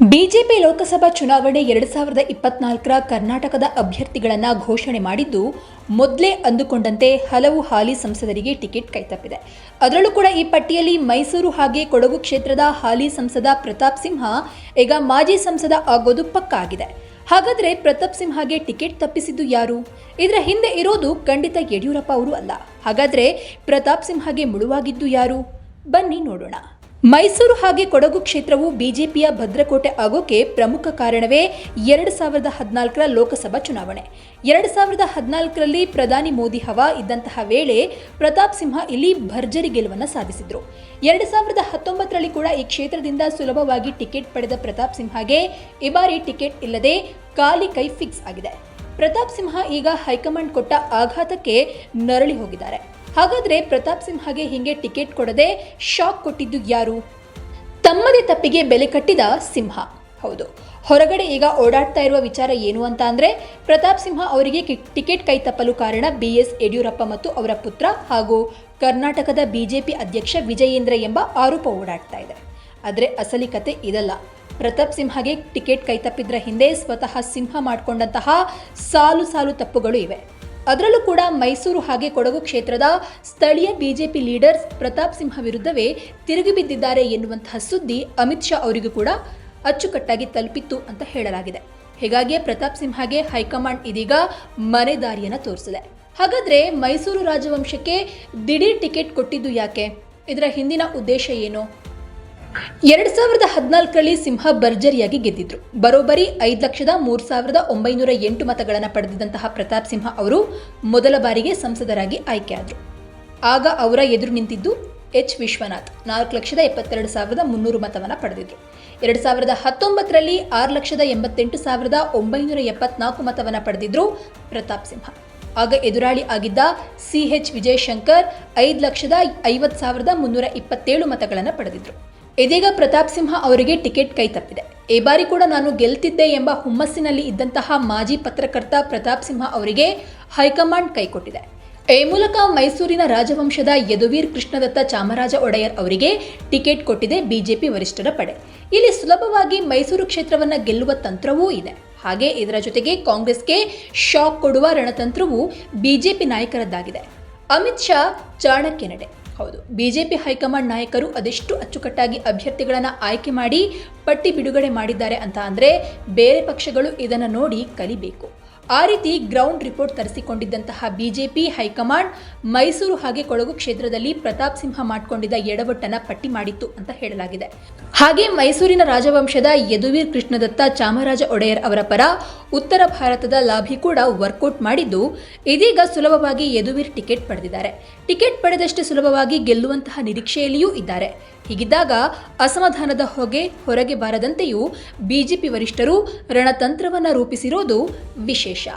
BJP Lok Sabha ಚುನಾವಣೆ ಎರಡು ಸಾವಿರದ ಇಪ್ಪತ್ನಾಲ್ಕರ ಕರ್ನಾಟಕದ ಅಭ್ಯರ್ಥಿಗಳನ್ನು ಘೋಷಣೆ ಮಾಡಿದ್ದು ಮೊದಲೇ ಅಂದುಕೊಂಡಂತೆ ಹಲವು ಹಾಲಿ ಸಂಸದರಿಗೆ ಟಿಕೆಟ್ ಕೈತಪ್ಪಿದೆ. ಅದರಲ್ಲೂ ಕೂಡ ಈ ಪಟ್ಟಿಯಲ್ಲಿ ಮೈಸೂರು ಹಾಗೆ ಕೊಡಗು ಕ್ಷೇತ್ರದ ಹಾಲಿ ಸಂಸದ ಪ್ರತಾಪ್ ಸಿಂಹ, ಈಗ ಮಾಜಿ ಸಂಸದ ಆಗೋದು ಪಕ್ಕ ಆಗಿದೆ. ಹಾಗಾದ್ರೆ ಪ್ರತಾಪ್ ಸಿಂಹಗೆ ಟಿಕೆಟ್ ತಪ್ಪಿಸಿದ್ದು ಯಾರು? ಇದರ ಹಿಂದೆ ಇರೋದು ಖಂಡಿತ ಯಡಿಯೂರಪ್ಪ ಅವರು ಅಲ್ಲ. ಹಾಗಾದ್ರೆ ಪ್ರತಾಪ್ ಸಿಂಹಗೆ ಮುಳುವಾಗಿದ್ದು ಯಾರು? ಬನ್ನಿ ನೋಡೋಣ. ಮೈಸೂರು ಹಾಗೆ ಕೊಡಗು ಕ್ಷೇತ್ರವು ಬಿಜೆಪಿಯ ಭದ್ರಕೋಟೆ ಆಗೋಕೆ ಪ್ರಮುಖ ಕಾರಣವೇ ಎರಡು ಸಾವಿರದ ಹದಿನಾಲ್ಕರ ಲೋಕಸಭಾ ಚುನಾವಣೆ. ಎರಡು ಸಾವಿರದ ಹದಿನಾಲ್ಕರಲ್ಲಿ ಪ್ರಧಾನಿ ಮೋದಿ ಹವಾ ಇದ್ದಂತಹ ವೇಳೆ ಪ್ರತಾಪ್ ಸಿಂಹ ಇಲ್ಲಿ ಭರ್ಜರಿ ಗೆಲುವನ್ನು ಸಾಧಿಸಿದ್ರು. ಎರಡು ಸಾವಿರದ ಹತ್ತೊಂಬತ್ತರಲ್ಲಿ ಕೂಡ ಈ ಕ್ಷೇತ್ರದಿಂದ ಸುಲಭವಾಗಿ ಟಿಕೆಟ್ ಪಡೆದ ಪ್ರತಾಪ್ ಸಿಂಹಗೆ ಈ ಬಾರಿ ಟಿಕೆಟ್ ಇಲ್ಲದೆ ಖಾಲಿ ಕೈ ಫಿಕ್ಸ್ ಆಗಿದೆ. ಪ್ರತಾಪ್ ಸಿಂಹ ಈಗ ಹೈಕಮಾಂಡ್ ಕೊಟ್ಟ ಆಘಾತಕ್ಕೆ ನರಳಿ ಹೋಗಿದ್ದಾರೆ. ಹಾಗಾದ್ರೆ ಪ್ರತಾಪ್ ಸಿಂಹಗೆ ಹಿಂಗೆ ಟಿಕೆಟ್ ಕೊಡದೆ ಶಾಕ್ ಕೊಟ್ಟಿದ್ದು ಯಾರು? ತಮ್ಮದೇ ತಪ್ಪಿಗೆ ಬೆಲೆ ಕಟ್ಟಿದ ಸಿಂಹ. ಹೌದು. ಹೊರಗಡೆ ಈಗ ಓಡಾಡ್ತಾ ಇರುವ ವಿಚಾರ ಏನು ಅಂತ ಅಂದರೆ, ಪ್ರತಾಪ್ ಸಿಂಹ ಅವರಿಗೆ ಕಿ- ಟಿಕೆಟ್ ಕೈ ತಪ್ಪಲು ಕಾರಣ ಬಿ ಎಸ್ ಯಡಿಯೂರಪ್ಪ ಮತ್ತು ಅವರ ಪುತ್ರ ಹಾಗೂ ಕರ್ನಾಟಕದ ಬಿಜೆಪಿ ಅಧ್ಯಕ್ಷ ವಿಜಯೇಂದ್ರ ಎಂಬ ಆರೋಪ ಓಡಾಡ್ತಾ ಇದೆ. ಆದರೆ ಅಸಲಿ ಕತೆ ಇದಲ್ಲ. ಪ್ರತಾಪ್ ಸಿಂಹಗೆ ಟಿಕೆಟ್ ಕೈತಪ್ಪಿದ್ರ ಹಿಂದೆ ಸ್ವತಃ ಸಿಂಹ ಮಾಡಿಕೊಂಡಂತಹ ಸಾಲು ಸಾಲು ತಪ್ಪುಗಳು ಇವೆ. ಅದರಲ್ಲೂ ಕೂಡ ಮೈಸೂರು ಹಾಗೆ ಕೊಡಗು ಕ್ಷೇತ್ರದ ಸ್ಥಳೀಯ ಬಿಜೆಪಿ ಲೀಡರ್ಸ್ ಪ್ರತಾಪ್ ಸಿಂಹ ವಿರುದ್ಧವೇ ತಿರುಗಿ ಬಿದ್ದಿದ್ದಾರೆ ಎನ್ನುವಂತಹ ಸುದ್ದಿ ಅಮಿತ್ ಶಾ ಅವರಿಗೂ ಕೂಡ ಅಚ್ಚುಕಟ್ಟಾಗಿ ತಲುಪಿತ್ತು ಅಂತ ಹೇಳಲಾಗಿದೆ. ಹೀಗಾಗಿಯೇ ಪ್ರತಾಪ್ ಸಿಂಹಗೆ ಹೈಕಮಾಂಡ್ ಇದೀಗ ಮನೆ ದಾರಿಯನ್ನು ತೋರಿಸಿದೆ. ಹಾಗಾದ್ರೆ ಮೈಸೂರು ರಾಜವಂಶಕ್ಕೆ ದಿಢೀರ್ ಟಿಕೆಟ್ ಕೊಟ್ಟಿದ್ದು ಯಾಕೆ? ಇದರ ಹಿಂದಿನ ಉದ್ದೇಶ ಏನು? ಎರಡು ಸಾವಿರದ ಹದಿನಾಲ್ಕರಲ್ಲಿ ಸಿಂಹ ಭರ್ಜರಿಯಾಗಿ ಗೆದ್ದಿದ್ರು. ಬರೋಬ್ಬರಿ ಐದು ಲಕ್ಷದ ಮೂರು ಸಾವಿರದ ಒಂಬೈನೂರ ಎಂಟು ಮತಗಳನ್ನು ಪಡೆದಿದ್ದಂತಹ ಪ್ರತಾಪ್ ಸಿಂಹ ಅವರು ಮೊದಲ ಬಾರಿಗೆ ಸಂಸದರಾಗಿ ಆಯ್ಕೆಯಾದರು ಆಗ ಅವರ ಎದುರು ನಿಂತಿದ್ದು ಎಚ್ ವಿಶ್ವನಾಥ್. ನಾಲ್ಕು ಲಕ್ಷದ ಎಪ್ಪತ್ತೆರಡು ಸಾವಿರದ ಮುನ್ನೂರು ಮತವನ್ನು ಪಡೆದಿದ್ರು. ಎರಡು ಸಾವಿರದ ಹತ್ತೊಂಬತ್ತರಲ್ಲಿ ಆರು ಲಕ್ಷದ ಎಂಬತ್ತೆಂಟು ಸಾವಿರದ ಒಂಬೈನೂರ ಎಪ್ಪತ್ನಾಲ್ಕು ಮತವನ್ನು ಪಡೆದಿದ್ರು ಪ್ರತಾಪ್ ಸಿಂಹ. ಆಗ ಎದುರಾಳಿ ಆಗಿದ್ದ ಸಿ ಎಚ್ ವಿಜಯಶಂಕರ್ ಐದು ಲಕ್ಷದ ಐವತ್ತು ಸಾವಿರದ ಮುನ್ನೂರ ಇಪ್ಪತ್ತೇಳು ಮತಗಳನ್ನು ಪಡೆದಿದ್ರು. ಇದೀಗ ಪ್ರತಾಪ್ ಸಿಂಹ ಅವರಿಗೆ ಟಿಕೆಟ್ ಕೈ ತಪ್ಪಿದೆ. ಈ ಬಾರಿ ಕೂಡ ನಾನು ಗೆಲ್ತಿದ್ದೆ ಎಂಬ ಹುಮ್ಮಸ್ಸಿನಲ್ಲಿ ಇದ್ದಂತಹ ಮಾಜಿ ಪತ್ರಕರ್ತ ಪ್ರತಾಪ್ ಸಿಂಹ ಅವರಿಗೆ ಹೈಕಮಾಂಡ್ ಕೈಕೊಟ್ಟಿದೆ ಈ ಮೂಲಕ ಮೈಸೂರಿನ ರಾಜವಂಶದ ಯದುವೀರ್ ಕೃಷ್ಣದತ್ತ ಚಾಮರಾಜ ಒಡೆಯರ್ ಅವರಿಗೆ ಟಿಕೆಟ್ ಕೊಟ್ಟಿದೆ ಬಿಜೆಪಿ ವರಿಷ್ಠರ ಪಡೆ. ಇಲ್ಲಿ ಸುಲಭವಾಗಿ ಮೈಸೂರು ಕ್ಷೇತ್ರವನ್ನ ಗೆಲ್ಲುವ ತಂತ್ರವೂ ಇದೆ. ಹಾಗೆ ಇದರ ಜೊತೆಗೆ ಕಾಂಗ್ರೆಸ್ಗೆ ಶಾಕ್ ಕೊಡುವ ರಣತಂತ್ರವೂ ಬಿಜೆಪಿ ನಾಯಕರದ್ದಾಗಿದೆ. ಅಮಿತ್ ಶಾ ಚಾಣಕ್ಯ ನಡೆ ಹೌದು. ಬಿಜೆಪಿ ಹೈಕಮಾಂಡ್ ನಾಯಕರು ಅದೆಷ್ಟು ಅಚ್ಚುಕಟ್ಟಾಗಿ ಅಭ್ಯರ್ಥಿಗಳನ್ನು ಆಯ್ಕೆ ಮಾಡಿ ಪಟ್ಟಿ ಬಿಡುಗಡೆ ಮಾಡಿದ್ದಾರೆ ಅಂತ ಅಂದರೆ ಬೇರೆ ಪಕ್ಷಗಳು ಇದನ್ನು ನೋಡಿ ಕಲಿಬೇಕು. ಆ ರೀತಿ ಗ್ರೌಂಡ್ ರಿಪೋರ್ಟ್ ತರಿಸಿಕೊಂಡಿದ್ದಂತಹ ಬಿಜೆಪಿ, ಹೈಕಮಾಂಡ್ ಮೈಸೂರು ಹಾಗೆ ಕೊಡಗು ಕ್ಷೇತ್ರದಲ್ಲಿ ಪ್ರತಾಪ್ ಸಿಂಹ ಮಾಡಿಕೊಂಡಿದ್ದ ಎಡವಟ್ಟನ ಪಟ್ಟಿ ಮಾಡಿತ್ತು ಅಂತ ಹೇಳಲಾಗಿದೆ. ಹಾಗೆ ಮೈಸೂರಿನ ರಾಜವಂಶದ ಯದುವೀರ್ ಕೃಷ್ಣದತ್ತ ಚಾಮರಾಜ ಒಡೆಯರ್ ಅವರ ಪರ ಉತ್ತರ ಭಾರತದ ಲಾಭಿ ಕೂಡ ವರ್ಕೌಟ್ ಮಾಡಿದ್ದು, ಇದೀಗ ಸುಲಭವಾಗಿ ಯದುವೀರ್ ಟಿಕೆಟ್ ಪಡೆದಿದ್ದಾರೆ. ಟಿಕೆಟ್ ಪಡೆದಷ್ಟು ಸುಲಭವಾಗಿ ಗೆಲ್ಲುವಂತಹ ನಿರೀಕ್ಷೆಯಲ್ಲಿಯೂ ಇದ್ದಾರೆ. ಹೀಗಿದ್ದಾಗ ಅಸಮಾಧಾನದ ಹೊಗೆ ಹೊರಗೆ ಬಾರದಂತೆಯೂ ಬಿಜೆಪಿ ವರಿಷ್ಠರು ರಣತಂತ್ರವನ್ನು ರೂಪಿಸಿರೋದು ವಿಶೇಷ.